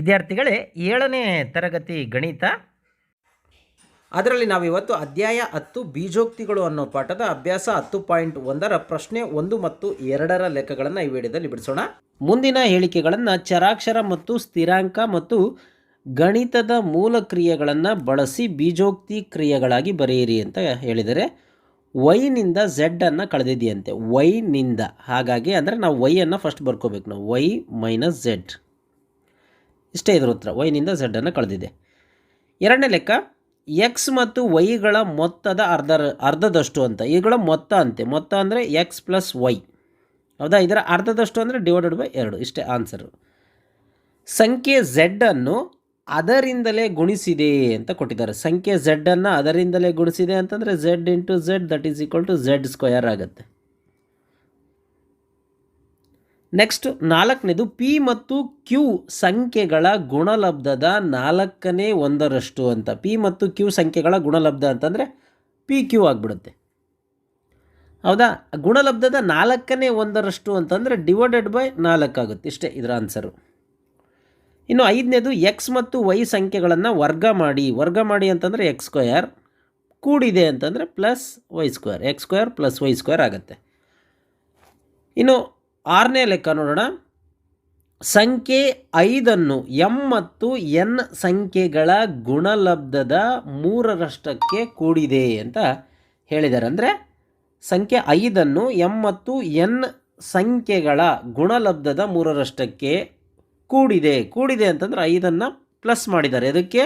ವಿದ್ಯಾರ್ಥಿಗಳೇ ಏಳನೇ ತರಗತಿ ಗಣಿತ. ಅದರಲ್ಲಿ ನಾವಿವತ್ತು ಅಧ್ಯಾಯ ಹತ್ತು ಬೀಜೋಕ್ತಿಗಳು ಅನ್ನೋ ಪಾಠದ ಅಭ್ಯಾಸ ಹತ್ತು ಪಾಯಿಂಟ್ ಒಂದರ ಪ್ರಶ್ನೆ ಒಂದು ಮತ್ತು ಎರಡರ ಲೆಕ್ಕಗಳನ್ನು ಈ ವಿಡಿಯೋದಲ್ಲಿ ಬಿಡಿಸೋಣ. ಮುಂದಿನ ಹೇಳಿಕೆಗಳನ್ನು ಚರಾಕ್ಷರ ಮತ್ತು ಸ್ಥಿರಾಂಕ ಮತ್ತು ಗಣಿತದ ಮೂಲ ಕ್ರಿಯೆಗಳನ್ನು ಬಳಸಿ ಬೀಜೋಕ್ತಿ ಕ್ರಿಯೆಗಳಾಗಿ ಬರೆಯಿರಿ ಅಂತ ಹೇಳಿದರೆ ವೈನಿಂದ ಝೆಡ್ ಅನ್ನು ಕಳೆದಿದೆಯಂತೆ ವೈನಿಂದ ಹಾಗಾಗಿ ಅಂದರೆ ನಾವು ವೈಯನ್ನು ಫಸ್ಟ್ ಬರ್ಕೋಬೇಕು ನಾವು. Y minus z. ಇಷ್ಟೇ ಇದ್ರ ಉತ್ತರ. ವೈನಿಂದ ಅನ್ನು ಕಳೆದಿದೆ. ಎರಡನೇ ಲೆಕ್ಕ ಎಕ್ಸ್ ಮತ್ತು ವೈಗಳ ಮೊತ್ತದ ಅರ್ಧ, ಅರ್ಧದಷ್ಟು ಅಂತ. ಇವುಗಳ ಮೊತ್ತ ಅಂತೆ. ಮೊತ್ತ ಅಂದರೆ ಎಕ್ಸ್ ಪ್ಲಸ್ ವೈ ಹೌದಾ? ಇದರ ಅರ್ಧದಷ್ಟು ಅಂದರೆ ಡಿವೈಡೆಡ್ ಬೈ ಎರಡು. ಇಷ್ಟೇ ಆನ್ಸರು ಸಂಖ್ಯೆ ಝೆಡ್ಡನ್ನು ಅದರಿಂದಲೇ ಗುಣಿಸಿದೆ ಅಂತ ಕೊಟ್ಟಿದ್ದಾರೆ. ಸಂಖ್ಯೆ ಝೆಡ್ಡನ್ನು ಅದರಿಂದಲೇ ಗುಣಿಸಿದೆ ಅಂತಂದರೆ z into z that is equal to z square ಆಗುತ್ತೆ. ನೆಕ್ಸ್ಟ್ ನಾಲ್ಕನೇದು ಪಿ ಮತ್ತು ಕ್ಯೂ ಸಂಖ್ಯೆಗಳ ಗುಣಲಬ್ಧದ ನಾಲ್ಕನೇ ಒಂದರಷ್ಟು ಅಂತ. ಪಿ ಮತ್ತು ಕ್ಯೂ ಸಂಖ್ಯೆಗಳ ಗುಣಲಬ್ಧ ಅಂತಂದರೆ ಪಿ ಕ್ಯೂ ಆಗಿಬಿಡುತ್ತೆ. ಹೌದಾ? ಗುಣಲಬ್ಧದ ನಾಲ್ಕನೇ ಒಂದರಷ್ಟು ಅಂತಂದರೆ ಡಿವೈಡೆಡ್ ಬೈ ನಾಲ್ಕಾಗುತ್ತೆ ಇಷ್ಟೇ ಇದರ ಆನ್ಸರು ಇನ್ನು ಐದನೇದು ಎಕ್ಸ್ ಮತ್ತು ವೈ ಸಂಖ್ಯೆಗಳನ್ನು ವರ್ಗ ಮಾಡಿ. ವರ್ಗ ಮಾಡಿ ಅಂತಂದರೆ ಎಕ್ಸ್ ಸ್ಕ್ವಯರ್ ಕೂಡಿದೆ ಅಂತಂದರೆ plus y square x square plus y square ಆಗುತ್ತೆ. ಇನ್ನು ಆರನೇ ಲೆಕ್ಕ ನೋಡೋಣ. ಸಂಖ್ಯೆ ಐದನ್ನು ಎಂ ಮತ್ತು ಎನ್ ಸಂಖ್ಯೆಗಳ ಗುಣಲಬ್ಧದ ಮೂರರಷ್ಟಕ್ಕೆ ಕೂಡಿದೆ ಅಂತ ಹೇಳಿದ್ದಾರೆ. ಅಂದರೆ ಸಂಖ್ಯೆ ಐದನ್ನು ಎಂ ಮತ್ತು ಎನ್ ಸಂಖ್ಯೆಗಳ ಗುಣಲಬ್ಧದ ಮೂರರಷ್ಟಕ್ಕೆ ಕೂಡಿದೆ. ಕೂಡಿದೆ ಅಂತಂದರೆ ಐದನ್ನು ಪ್ಲಸ್ ಮಾಡಿದ್ದಾರೆ. ಅದಕ್ಕೆ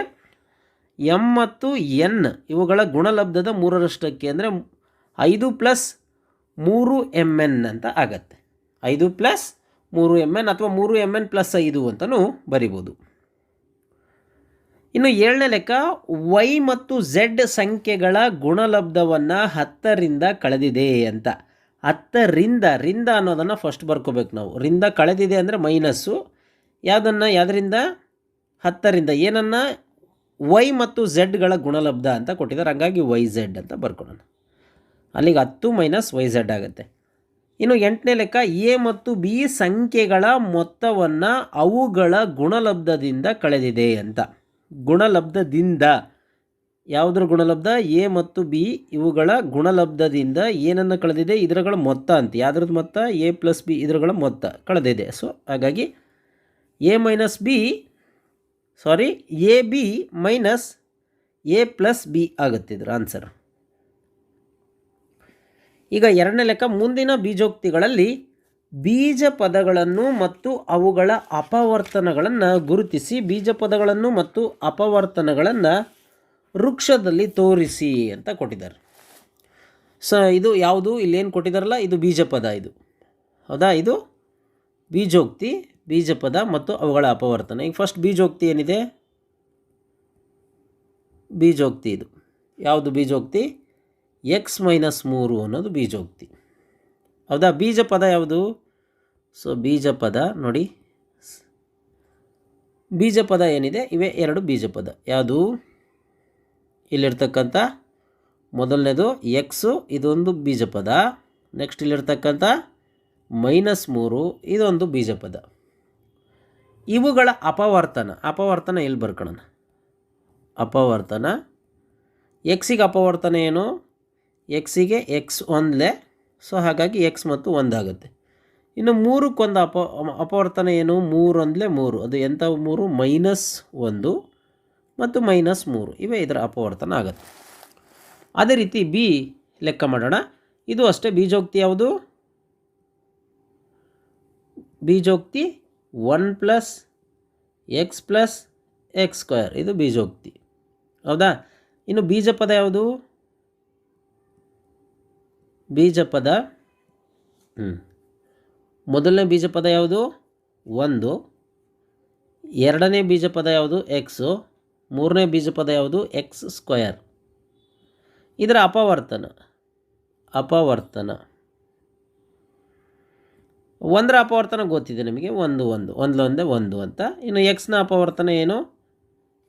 ಎಂ ಮತ್ತು ಎನ್ ಇವುಗಳ ಗುಣಲಬ್ಧದ ಮೂರರಷ್ಟಕ್ಕೆ ಅಂದರೆ ಐದು ಪ್ಲಸ್ ಮೂರು ಎಂ ಎನ್ ಅಂತ ಆಗತ್ತೆ. ಐದು ಪ್ಲಸ್ ಮೂರು ಎಂ ಎನ್ ಅಥವಾ ಮೂರು ಎಂ ಎನ್ ಪ್ಲಸ್ ಐದು ಅಂತಲೂ ಬರಿಬೋದು. ಇನ್ನು ಏಳನೇ ಲೆಕ್ಕ, ವೈ ಮತ್ತು ಝೆಡ್ ಸಂಖ್ಯೆಗಳ ಗುಣಲಬ್ಧವನ್ನು ಹತ್ತರಿಂದ ಕಳೆದಿದೆ ಅಂತ. ಹತ್ತರಿಂದ, ರಿಂದ ಅನ್ನೋದನ್ನು ಫಸ್ಟ್ ಬರ್ಕೋಬೇಕು ನಾವು. ರಿಂದ ಕಳೆದಿದೆ ಅಂದರೆ ಮೈನಸ್ಸು. ಯಾವುದನ್ನು, ಯಾವುದರಿಂದ? ಹತ್ತರಿಂದ. ಏನನ್ನು? ವೈ ಮತ್ತು ಝೆಡ್ಗಳ ಗುಣಲಬ್ಧ ಅಂತ ಕೊಟ್ಟಿದ್ದಾರೆ. ಹಂಗಾಗಿ ವೈ ಝೆಡ್ ಅಂತ ಬರ್ಕೊಳ್ಳೋಣ ಅಲ್ಲಿಗೆ ಹತ್ತು ಮೈನಸ್ ವೈ ಝೆಡ್ ಆಗುತ್ತೆ. ಇನ್ನು ಎಂಟನೇ ಲೆಕ್ಕ, ಎ ಮತ್ತು ಬಿ ಸಂಖ್ಯೆಗಳ ಮೊತ್ತವನ್ನು ಅವುಗಳ ಗುಣಲಬ್ಧದಿಂದ ಕಳೆದಿದೆ ಅಂತ. ಗುಣಲಬ್ಧದಿಂದ. ಯಾವುದರ ಗುಣಲಬ್ಧ? ಎ ಮತ್ತು ಬಿ ಇವುಗಳ ಗುಣಲಬ್ಧದಿಂದ ಏನನ್ನು ಕಳೆದಿದೆ? ಇದರಗಳ ಮೊತ್ತ ಅಂತ. ಯಾವುದ್ರದ್ದು ಮೊತ್ತ? ಎ ಪ್ಲಸ್ ಬಿ ಇದರಗಳ ಮೊತ್ತ ಕಳೆದಿದೆ. ಸೊ ಹಾಗಾಗಿ a minus b sorry a b minus a plus b ಆಗುತ್ತೆ ಇದರ ಆನ್ಸರ್ ಈಗ ಎರಡನೇ ಲೆಕ್ಕ ಮುಂದಿನ ಬೀಜೋಕ್ತಿಗಳಲ್ಲಿ ಬೀಜ ಪದಗಳನ್ನು ಮತ್ತು ಅವುಗಳ ಅಪವರ್ತನಗಳನ್ನು ಗುರುತಿಸಿ, ಬೀಜ ಪದಗಳನ್ನು ಮತ್ತು ಅಪವರ್ತನಗಳನ್ನು ವೃಕ್ಷದಲ್ಲಿ ತೋರಿಸಿ ಅಂತ ಕೊಟ್ಟಿದ್ದಾರೆ. ಸ, ಇದು ಯಾವುದು? ಇಲ್ಲೇನು ಕೊಟ್ಟಿದ್ದಾರಲ್ಲ? ಇದು ಬೀಜ ಪದ ಇದು. ಹೌದಾ? ಇದು ಬೀಜೋಕ್ತಿ, ಬೀಜ ಪದ ಮತ್ತು ಅವುಗಳ ಅಪವರ್ತನ. ಈಗ ಫಸ್ಟ್ ಬೀಜೋಕ್ತಿ ಏನಿದೆ? ಬೀಜೋಕ್ತಿ ಇದು. ಯಾವುದು ಬೀಜೋಕ್ತಿ? ಎಕ್ಸ್ ಮೈನಸ್ ಮೂರು ಅನ್ನೋದು ಬೀಜೋಕ್ತಿ. ಹೌದಾ? ಬೀಜ ಪದ ಯಾವುದು? ಸೊ ಬೀಜ ಪದ ನೋಡಿ. ಬೀಜ ಪದ ಏನಿದೆ? ಇವೆ ಎರಡು ಬೀಜ ಪದ ಯಾವುದು? ಇಲ್ಲಿರ್ತಕ್ಕಂಥ ಮೊದಲನೇದು ಎಕ್ಸು ಇದೊಂದು ಬೀಜ ಪದ ನೆಕ್ಸ್ಟ್ ಇಲ್ಲಿರ್ತಕ್ಕಂಥ ಮೈನಸ್ ಮೂರು, ಇದೊಂದು ಬೀಜ ಪದ ಇವುಗಳ ಅಪವರ್ತನ ಅಪವರ್ತನ ಎಲ್ಲಿ ಬರ್ಕೊಳ್ಳೋಣ ಅಪವರ್ತನ. ಎಕ್ಸಿಗೆ ಅಪವರ್ತನ ಏನು? ಎಕ್ಸಿಗೆ ಎಕ್ಸ್ ಒಂದಲೇ ಸೊ ಹಾಗಾಗಿ ಎಕ್ಸ್ ಮತ್ತು ಒಂದಾಗುತ್ತೆ ಇನ್ನು ಮೂರಕ್ಕೊಂದು ಅಪ, ಅಪವರ್ತನ ಏನು? ಮೂರು ಅಂದಲೇ ಮೂರು. ಅದು ಎಂಥ ಮೂರು? ಮೈನಸ್ ಒಂದು ಮತ್ತು ಮೈನಸ್ ಮೂರು. ಇವೇ ಇದರ ಅಪವರ್ತನ ಆಗುತ್ತೆ. ಅದೇ ರೀತಿ ಬಿ ಲೆಕ್ಕ ಮಾಡೋಣ. ಇದು ಅಷ್ಟೇ. ಬೀಜೋಕ್ತಿ ಯಾವುದು? ಬೀಜೋಕ್ತಿ one plus x plus x square. ಇದು ಬೀಜೋಕ್ತಿ. ಹೌದಾ? ಇನ್ನು ಬೀಜ ಪದ ಯಾವುದು? ಬೀಜ ಪದ ಹ್ಞೂ ಮೊದಲನೇ ಬೀಜಪದ ಯಾವುದು? ಒಂದು. ಎರಡನೇ ಬೀಜಪದ ಯಾವುದು? ಎಕ್ಸು ಮೂರನೇ ಬೀಜಪದ ಯಾವುದು? ಎಕ್ಸ್ ಸ್ಕ್ವಯರ್ ಇದರ ಅಪವರ್ತನ. ಅಪವರ್ತನ. ಒಂದರ ಅಪವರ್ತನ ಗೊತ್ತಿದೆ ನಿಮಗೆ. ಒಂದು ಒಂದು. ಒಂದೇ ಒಂದು ಅಂತ. ಇನ್ನು ಎಕ್ಸ್ನ ಅಪವರ್ತನ ಏನು?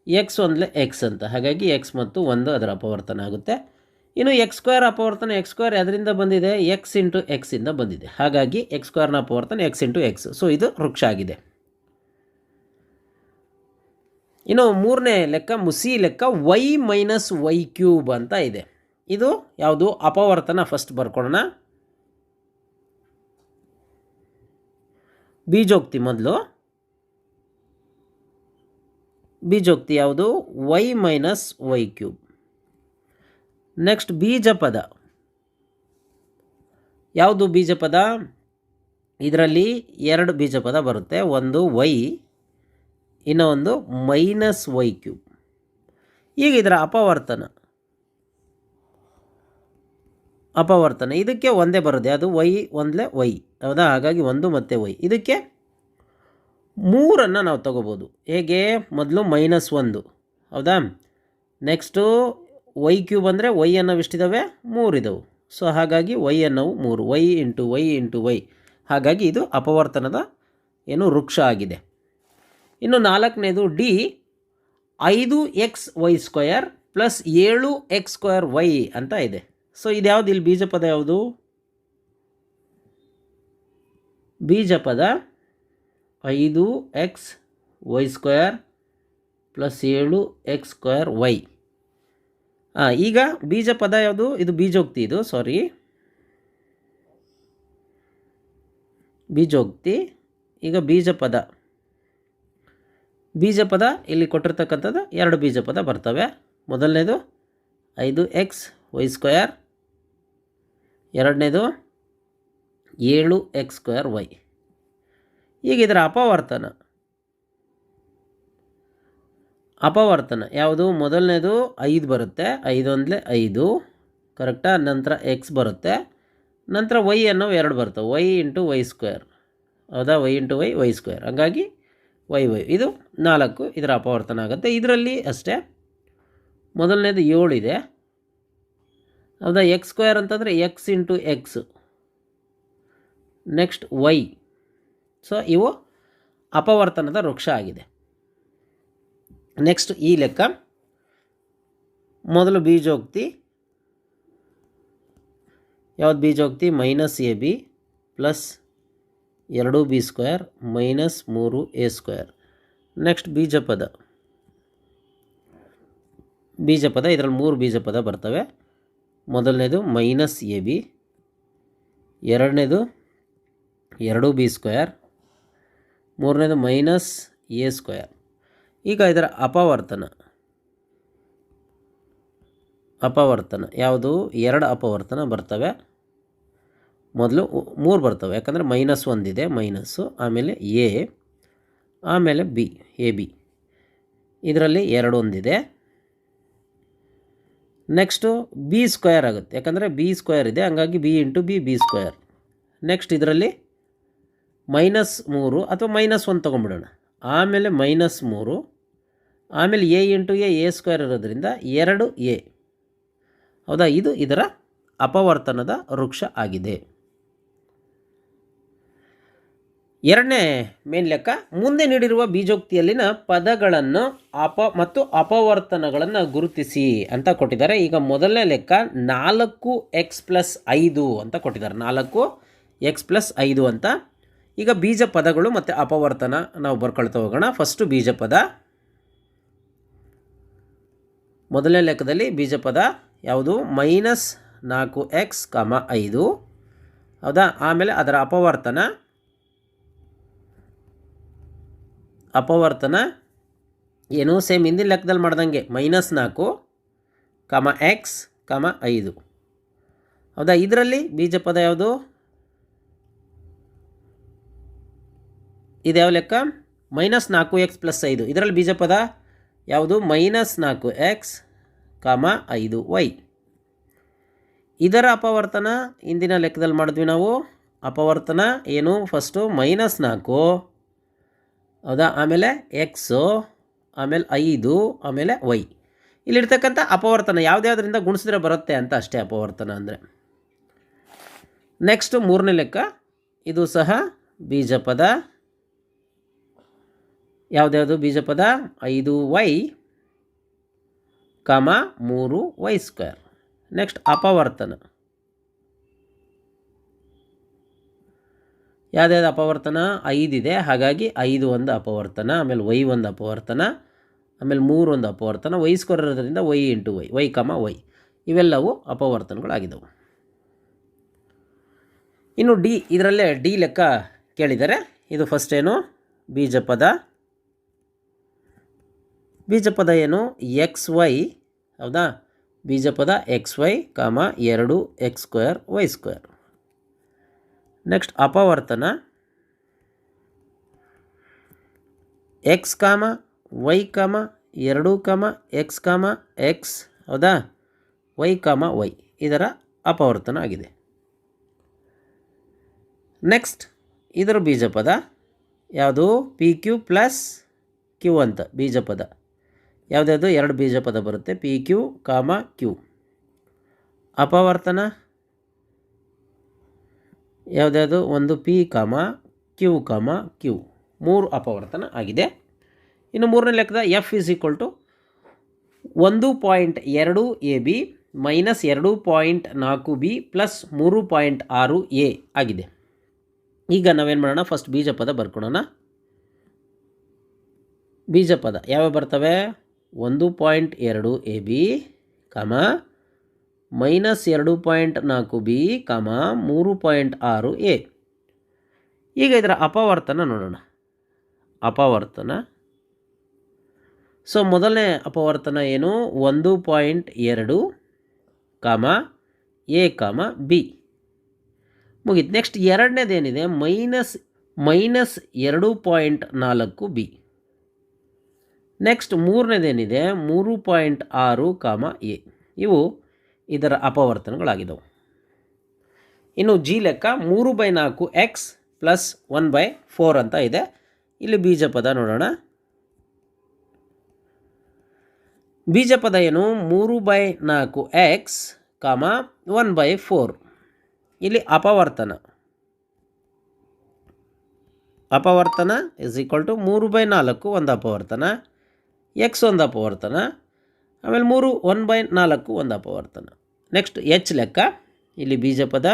ಎಕ್ಸ್ ಒಂದಲೇ ಎಕ್ಸ್ ಅಂತ. ಹಾಗಾಗಿ ಎಕ್ಸ್ ಮತ್ತು ಒಂದು ಅದರ ಅಪವರ್ತನ ಆಗುತ್ತೆ. ಇನ್ನು ಎಕ್ಸ್ ಸ್ಕ್ವೇರ್ ಅಪವರ್ತನ ಎಕ್ಸ್ ಸ್ಕ್ವೇರ್ ಅದರಿಂದ ಬಂದಿದೆ? ಎಕ್ಸ್ ಇಂಟು ಎಕ್ಸಿಂದ ಬಂದಿದೆ. ಹಾಗಾಗಿ ಎಕ್ಸ್ ಸ್ಕ್ವೇರ್ನ ಅಪವರ್ತನ ಎಕ್ಸ್ ಇಂಟು ಎಕ್ಸ್ ಸೊ ಇದು ವೃಕ್ಷ ಆಗಿದೆ ಇನ್ನು ಮೂರನೇ ಲೆಕ್ಕ ಮುಸಿ ಲೆಕ್ಕ ವೈ ಮೈನಸ್ ವೈ ಕ್ಯೂಬ್ ಅಂತ ಇದೆ. ಇದು ಯಾವುದು? ಅಪವರ್ತನ ಫಸ್ಟ್ ಬರ್ಕೊಳ್ಳೋಣ ಬೀಜೋಕ್ತಿ ಮೊದಲು. ಬೀಜೋಕ್ತಿ ಯಾವುದು? Y minus y cube next ಬೀಜಪದ. ಯಾವುದು ಬೀಜಪದ? ಇದರಲ್ಲಿ ಎರಡು ಬೀಜಪದ ಬರುತ್ತೆ. ಒಂದು ವೈ, ಇನ್ನೊಂದು ಒಂದು ಮೈನಸ್ ವೈ ಕ್ಯೂಬ್. ಈಗ ಇದರ ಅಪವರ್ತನ. ಅಪವರ್ತನ. ಇದಕ್ಕೆ ಒಂದೇ ಬರುತ್ತೆ. ಅದು ವೈ ಒಂದಲೇ ವೈ. ಹೌದಾ? ಹಾಗಾಗಿ ಒಂದು ಮತ್ತು ವೈ. ಇದಕ್ಕೆ ಮೂರನ್ನು ನಾವು ತಗೋಬೋದು. ಹೇಗೆ? ಮೊದಲು ಮೈನಸ್ ಒಂದು. ಹೌದಾ? ನೆಕ್ಸ್ಟು ವೈ ಕ್ಯೂಬ್ ಅಂದರೆ ವೈ ಅನ್ನೋವಿಷ್ಟಿದ್ದಾವೆ ಮೂರು ಇದ್ದವು ಸೊ ಹಾಗಾಗಿ ವೈ ಅನ್ನೋವು ಮೂರು. Y into y into y. ಹಾಗಾಗಿ ಇದು ಅಪವರ್ತನದ ಏನು ವೃಕ್ಷ ಆಗಿದೆ. ಇನ್ನು ನಾಲ್ಕನೇದು ಡಿ ಐದು ಎಕ್ಸ್ ವೈ ಸ್ಕ್ವಯರ್ ಪ್ಲಸ್ ಏಳು ಎಕ್ಸ್ ಸ್ಕ್ವಯರ್ ವೈ ಅಂತ ಇದೆ. ಸೊ ಇದು ಯಾವುದು ಇಲ್ಲಿ ಬೀಜಪದ ಯಾವುದು? ಬೀಜಪದ ಐದು ಎಕ್ಸ್ ವೈ ಸ್ಕ್ವಯರ್ ಪ್ಲಸ್ ಏಳು ಎಕ್ಸ್ ಸ್ಕ್ವಯರ್ ವೈ. ಈಗ ಬೀಜಪದ ಯಾವುದು? ಇದು ಬೀಜೋಕ್ತಿ ಇದು ಸಾರಿ ಬೀಜೋಕ್ತಿ, ಈಗ ಬೀಜ ಪದ. ಬೀಜ ಪದ ಇಲ್ಲಿ ಕೊಟ್ಟಿರ್ತಕ್ಕಂಥದ್ದು ಎರಡು ಬೀಜ ಪದ ಬರ್ತವೆ. ಮೊದಲನೇದು ಐದು ಎಕ್ಸ್ ವೈ ಸ್ಕ್ವಯರ್ ಎರಡನೇದು ಏಳು ಎಕ್ಸ್ ಸ್ಕ್ವೇರ್ ವೈ. ಈಗ ಇದರ ಅಪವರ್ತನ. ಅಪವರ್ತನ. ಯಾವುದು? ಮೊದಲನೇದು ಐದು ಬರುತ್ತೆ. ಐದು ಒಂದಲೇ ಐದು. ಕರೆಕ್ಟಾ? ನಂತರ ಎಕ್ಸ್ ಬರುತ್ತೆ. ನಂತರ ವೈ ಅನ್ನೋ ಎರಡು ಬರುತ್ತೆ. ವೈ ಇಂಟು ವೈ ಸ್ಕ್ವೇರ್ ಹೌದಾ? Y into y y square ಹಾಗಾಗಿ ವೈ ವೈ ಇದು ನಾಲ್ಕು. ಇದರ ಅಪವರ್ತನ ಆಗುತ್ತೆ. ಇದರಲ್ಲಿ ಅಷ್ಟೇ. ಮೊದಲನೇದು ಏಳಿದೆ. ಹೌದಾ? ಎಕ್ಸ್ ಸ್ಕ್ವೇರ್ ಅಂತಂದರೆ x into x next y so ಇವು ಅಪವರ್ತನದ ವೃಕ್ಷ ಆಗಿದೆ. ನೆಕ್ಸ್ಟ್ ಈ ಲೆಕ್ಕ. ಮೊದಲು ಬೀಜೋಕ್ತಿ. ಯಾವ್ದು ಬೀಜೋಕ್ತಿ? ಮೈನಸ್ ಎ ಬಿ ಪ್ಲಸ್ ಎರಡು ಬಿ ಸ್ಕ್ವೇರ್ ಮೈನಸ್ ಮೂರು ಎ ಸ್ಕ್ವೇರ್. ನೆಕ್ಸ್ಟ್ ಬೀಜಪದ. ಬೀಜಪದ, ಇದರಲ್ಲಿ ಮೂರು ಬೀಜಪದ ಬರ್ತವೆ. ಮೊದಲನೇದು ಮೈನಸ್ ಎ ಬಿ. ಎರಡನೇದು ಎರಡು ಬಿ ಸ್ಕ್ವೇರ್. ಮೂರನೇದು ಮೈನಸ್ ಎ ಸ್ಕ್ವೇರ್. ಈಗ ಇದರ ಅಪವರ್ತನ. ಅಪವರ್ತನ. ಯಾವುದು? ಎರಡು ಅಪವರ್ತನ ಬರ್ತವೆ. ಮೊದಲು ಮೂರು ಬರ್ತವೆ. ಯಾಕಂದರೆ ಮೈನಸ್ ಒಂದಿದೆ ಮೈನಸ್ಸು ಆಮೇಲೆ ಎ ಆಮೇಲೆ ಬಿ ಎ ಬಿ ಇದರಲ್ಲಿ ಎರಡು ಒಂದಿದೆ. ನೆಕ್ಸ್ಟು ಬಿ ಸ್ಕ್ವೇರ್ ಆಗುತ್ತೆ. ಯಾಕಂದರೆ ಬಿ ಸ್ಕ್ವೇರ್ ಇದೆ, ಹಂಗಾಗಿ b into b b square next ಇದರಲ್ಲಿ ಮೈನಸ್ ಮೂರು ಅಥವಾ ಮೈನಸ್ ಒನ್ ತೊಗೊಂಬಿಡೋಣ ಆಮೇಲೆ ಮೈನಸ್ ಮೂರು ಆಮೇಲೆ a into a a square ಇರೋದ್ರಿಂದ ಎರಡು ಎ. ಹೌದಾ? ಇದು ಇದರ ಅಪವರ್ತನದ ವೃಕ್ಷ ಆಗಿದೆ. ಎರಡನೇ ಮೇನ್ ಲೆಕ್ಕ, ಮುಂದೆ ನೀಡಿರುವ ಬೀಜೋಕ್ತಿಯಲ್ಲಿನ ಪದಗಳನ್ನು ಅಪ ಮತ್ತು ಅಪವರ್ತನಗಳನ್ನು ಗುರುತಿಸಿ ಅಂತ ಕೊಟ್ಟಿದ್ದಾರೆ. ಈಗ ಮೊದಲನೇ ಲೆಕ್ಕ ನಾಲ್ಕು ಎಕ್ಸ್ ಪ್ಲಸ್ ಐದು ಅಂತ ಕೊಟ್ಟಿದ್ದಾರೆ. ನಾಲ್ಕು ಎಕ್ಸ್ ಪ್ಲಸ್ ಐದು ಅಂತ. ಈಗ ಬೀಜ ಪದಗಳು ಮತ್ತು ಅಪವರ್ತನ, ನಾವು ಬರ್ಕೊಳ್ತಾ ಹೋಗೋಣ. ಫಸ್ಟು ಬೀಜ ಪದ ಮೊದಲನೇ ಲೆಕ್ಕದಲ್ಲಿ ಬೀಜ ಪದ ಯಾವುದು? ಮೈನಸ್ ನಾಲ್ಕು ಎಕ್ಸ್ ಕಾಮ ಐದು. ಹೌದಾ? ಆಮೇಲೆ ಅದರ ಅಪವರ್ತನ? ಅಪವರ್ತನ ಏನು? ಸೇಮ್ ಹಿಂದಿನ ಲೆಕ್ಕದಲ್ಲಿ ಮಾಡ್ದಂಗೆ. ಮೈನಸ್ ನಾಲ್ಕು, ಕಮ ಎಕ್ಸ್ ಕಮ ಐದು. ಹೌದಾ? ಇದರಲ್ಲಿ ಬೀಜಪದ ಯಾವುದು? ಇದ್ಯಾವ ಲೆಕ್ಕ? ಮೈನಸ್ ನಾಲ್ಕು ಎಕ್ಸ್ ಪ್ಲಸ್ ಐದು. ಇದರಲ್ಲಿ ಬೀಜಪದ ಯಾವುದು? ಮೈನಸ್ ನಾಲ್ಕು ಎಕ್ಸ್ ಕಾಮ ಐದು ವೈ ಇದರ ಅಪವರ್ತನ ಇಂದಿನ ಲೆಕ್ಕದಲ್ಲಿ ಮಾಡಿದ್ವಿ ನಾವು. ಅಪವರ್ತನ ಏನು? ಫಸ್ಟು ಮೈನಸ್ ನಾಲ್ಕು. ಹೌದಾ? ಆಮೇಲೆ ಎಕ್ಸು ಆಮೇಲೆ ಐದು, ಆಮೇಲೆ ವೈ ಇಲ್ಲಿರ್ತಕ್ಕಂಥ ಅಪವರ್ತನ ಯಾವುದ್ಯಾವುದರಿಂದ ಗುಣಿಸಿದ್ರೆ ಬರುತ್ತೆ ಅಂತ ಅಷ್ಟೇ ಅಪವರ್ತನ ಅಂದರೆ. ನೆಕ್ಸ್ಟ್ ಮೂರನೇ ಲೆಕ್ಕ. ಇದು ಸಹ ಬೀಜಪದ. ಯಾವುದ್ಯಾವುದು ಬೀಜಪದ? ಐದು ವೈ ಕಮ ಮೂರು ವೈ ಸ್ಕ್ವೇರ್. ನೆಕ್ಸ್ಟ್ ಅಪವರ್ತನ. ಯಾವುದ್ಯಾವ್ದು ಅಪವರ್ತನ? ಐದಿದೆ. ಹಾಗಾಗಿ ಐದು ಒಂದು ಅಪವರ್ತನ, ಆಮೇಲೆ ವೈ ಒಂದು ಅಪವರ್ತನ, ಆಮೇಲೆ ಮೂರು ಒಂದು ಅಪವರ್ತನ, ವೈ ಸ್ಕ್ವೇರ್ ಇರೋದ್ರಿಂದ y into y y comma y. ಇವೆಲ್ಲವೂ ಅಪವರ್ತನಗಳಾಗಿದ್ದವು. ಇನ್ನು ಡಿ, ಇದರಲ್ಲೇ ಡಿ ಲೆಕ್ಕ ಕೇಳಿದರೆ, ಇದು ಫಸ್ಟ್ ಏನು? ಬೀಜಪದ ಬೀಜಪದ ಏನು? ಎಕ್ಸ್ ವೈ, ಹೌದಾ? ಬೀಜಪದ ಎಕ್ಸ್ ವೈ, ಕಾಮ ಎರಡು, x square, y square. Next ಅಪವರ್ತನ. X comma, Y comma, ಎರಡು ಕಾಮ, ಎಕ್ಸ್ ಕಾಮ, ಎಕ್ಸ್, ಹೌದಾ? ವೈ ಕಾಮ, ವೈ. ಇದರ ಅಪವರ್ತನ ಆಗಿದೆ. ನೆಕ್ಸ್ಟ್, ಇದರ ಬೀಜಪದ ಯಾವುದು? ಪಿ ಕ್ಯೂ ಪ್ಲಸ್ ಕ್ಯೂ ಅಂತ, ಬೀಜಪದ. ಯಾವುದ್ಯಾವುದು? ಎರಡು ಬೀಜ ಪದ ಬರುತ್ತೆ. ಪಿ ಕ್ಯೂ ಕಾಮ ಕ್ಯೂ ಅಪವರ್ತನ? ಯಾವುದ್ಯಾವುದು? ಒಂದು ಪಿ ಕಾಮ ಕ್ಯೂ ಕಾಮ ಕ್ಯೂ ಮೂರು ಅಪವರ್ತನ ಆಗಿದೆ. ಇನ್ನು ಮೂರನೇ ಲೆಕ್ಕದ ಎಫ್ ಇಸ್ ಈಕ್ವಲ್ ಟು ಒಂದು ಪಾಯಿಂಟ್ ಎರಡು ಎ ಬಿ ಮೈನಸ್ ಎರಡು ಪಾಯಿಂಟ್ ನಾಲ್ಕು ಬಿ ಪ್ಲಸ್ ಮೂರು ಪಾಯಿಂಟ್ ಆರು ಎ ಆಗಿದೆ. ಈಗ ನಾವೇನು ಮಾಡೋಣ? ಫಸ್ಟ್ ಬೀಜ ಪದ ಬರ್ಕೊಳ್ಳೋಣ ಬೀಜ ಪದ ಯಾವ್ಯಾವ ಬರ್ತವೆ? ಒಂದು ಪಾಯಿಂಟ್ ಎರಡು ಎ ಬಿ, ಕಮ, ಮೈನಸ್ ಎರಡು ಪಾಯಿಂಟ್ ನಾಲ್ಕು ಬಿ, ಕಮ, ಮೂರು ಪಾಯಿಂಟ್ ಆರು ಎ. ಈಗ ಇದರ ಅಪವರ್ತನ ನೋಡೋಣ. ಅಪವರ್ತನ. ಸೊ, ಮೊದಲನೇ ಅಪವರ್ತನ ಏನು? ಒಂದು ಪಾಯಿಂಟ್ ಎರಡು, ಕಮ, ಎ, ಕಮ, ಬಿ. ಮುಗೀತು. ನೆಕ್ಸ್ಟ್ ಎರಡನೇದೇನಿದೆ? ಮೈನಸ್ ಮೈನಸ್ ಎರಡು ಪಾಯಿಂಟ್ ನಾಲ್ಕು ಬಿ. ನೆಕ್ಸ್ಟ್ ಮೂರನೇದೇನಿದೆ? ಮೂರು ಪಾಯಿಂಟ್ ಆರು ಕಾಮ ಎ. ಇವು ಇದರ ಅಪವರ್ತನಗಳಾಗಿದ್ದವು. ಇನ್ನು ಜಿ ಲೆಕ್ಕ ಮೂರು ಬೈ ನಾಲ್ಕು x plus one by four ಅಂತ ಇದೆ. ಇಲ್ಲಿ ಬೀಜಪದ ನೋಡೋಣ. ಬೀಜಪದ ಏನು? ಮೂರು ಬೈ ನಾಲ್ಕು X comma one by four. ಇಲ್ಲಿ ಅಪವರ್ತನ. ಅಪವರ್ತನ ಇಸ್ ಈಕ್ವಲ್ ಟು ಮೂರು ಬೈ ನಾಲ್ಕು ಒಂದು ಅಪವರ್ತನ. ಎಕ್ಸ್ ಒಂದು ಅಪವರ್ತನ, ಆಮೇಲೆ ಮೂರು, ಒನ್ ಬೈ ನಾಲ್ಕು ಒಂದು ಅಪವರ್ತನ. ನೆಕ್ಸ್ಟ್ ಎಚ್ ಲೆಕ್ಕ. ಇಲ್ಲಿ ಬೀಜಪದ.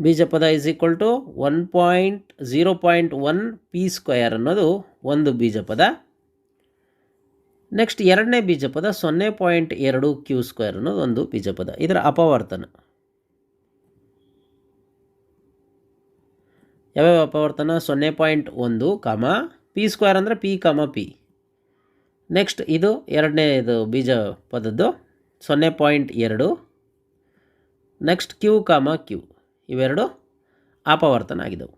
ಬೀಜಪದ is equal to one point zero point one p square ಅನ್ನೋದು ಒಂದು ಬೀಜಪದ. ನೆಕ್ಸ್ಟ್ ಎರಡನೇ ಬೀಜಪದ ಸೊನ್ನೆ ಪಾಯಿಂಟ್ ಎರಡು ಕ್ಯೂ ಸ್ಕ್ವೇರ್ ಅನ್ನೋದು ಒಂದು ಬೀಜಪದ. ಇದರ ಅಪವರ್ತನ. ಯಾವ್ಯಾವ ಅಪವರ್ತನ? ಸೊನ್ನೆ ಪಾಯಿಂಟ್ ಒಂದು, ಕಾಮ. ಪಿ ಸ್ಕ್ವೇರ್ ಅಂದರೆ ಪಿ ಕಾಮ ಪಿ ನೆಕ್ಸ್ಟ್ ಇದು ಎರಡನೇ ಇದು ಬೀಜ ಪದದ್ದು ಸೊನ್ನೆ ಪಾಯಿಂಟ್ ಎರಡು. ನೆಕ್ಸ್ಟ್ ಕ್ಯೂ ಕಾಮ ಕ್ಯೂ ಇವೆರಡು ಅಪವರ್ತನ ಆಗಿದ್ದವು.